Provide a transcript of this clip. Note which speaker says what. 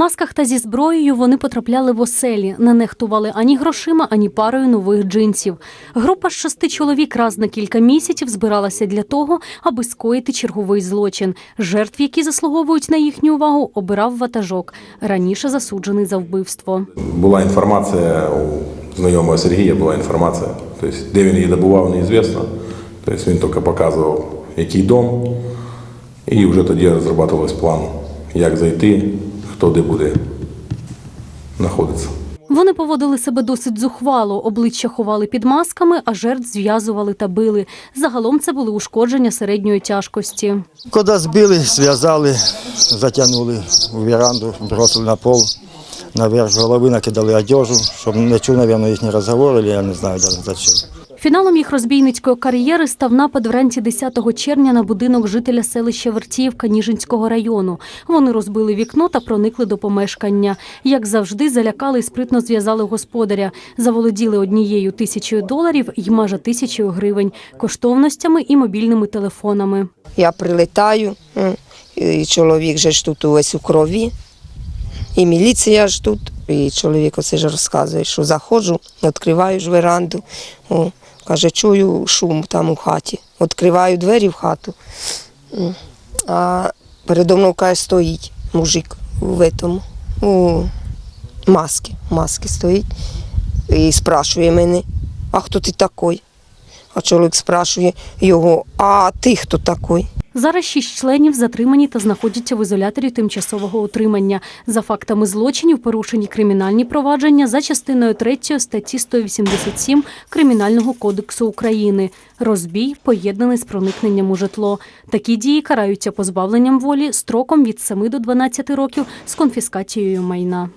Speaker 1: масках та зі зброєю вони потрапляли в оселі, не нехтували ані грошима, ані парою нових джинсів. Група з шести чоловік раз на кілька місяців збиралася для того, аби скоїти черговий злочин. Жертв, які заслуговують на їхню увагу, обирав ватажок, раніше засуджений за вбивство.
Speaker 2: Була інформація у знайомого Сергія, була інформація. Тобто, де він її добував, неізвісно. Тобто він тільки показував, який дом, і вже тоді розроблювався план, як зайти, хто де буде знаходитися.
Speaker 1: Вони поводили себе досить зухвало, обличчя ховали під масками, а жертв зв'язували та били. Загалом це були ушкодження середньої тяжкості.
Speaker 3: Коли збили, зв'язали, затягнули у веранду, бросили на пол, наверх голови накидали одежу, щоб не чув, мабуть, їхні розговори, я не знаю навіть за чим.
Speaker 1: Фіналом їх розбійницької кар'єри став напад вранці 10 червня на будинок жителя селища Вертіївка Ніжинського району. Вони розбили вікно та проникли до помешкання. Як завжди, залякали і спритно зв'язали господаря. Заволоділи однією тисячою доларів і майже тисячою гривень, коштовностями і мобільними телефонами.
Speaker 4: Я прилетаю, і чоловік же ж тут увесь у крові, і міліція ж тут, і чоловік оце ж розказує, що заходжу, відкриваю ж веранду, о, каже, чую шум там у хаті. Відкриваю двері в хату, а передо мною каже, стоїть мужик в этому, у маски, маски стоїть і спрашує мене, а хто ти такий? А чоловік спрашує його, а ти хто такий?
Speaker 1: Зараз шість членів затримані та знаходяться в ізоляторі тимчасового утримання. За фактами злочинів порушені кримінальні провадження за частиною 3 статті 187 Кримінального кодексу України. Розбій поєднаний з проникненням у житло. Такі дії караються позбавленням волі строком від 7 до 12 років з конфіскацією майна.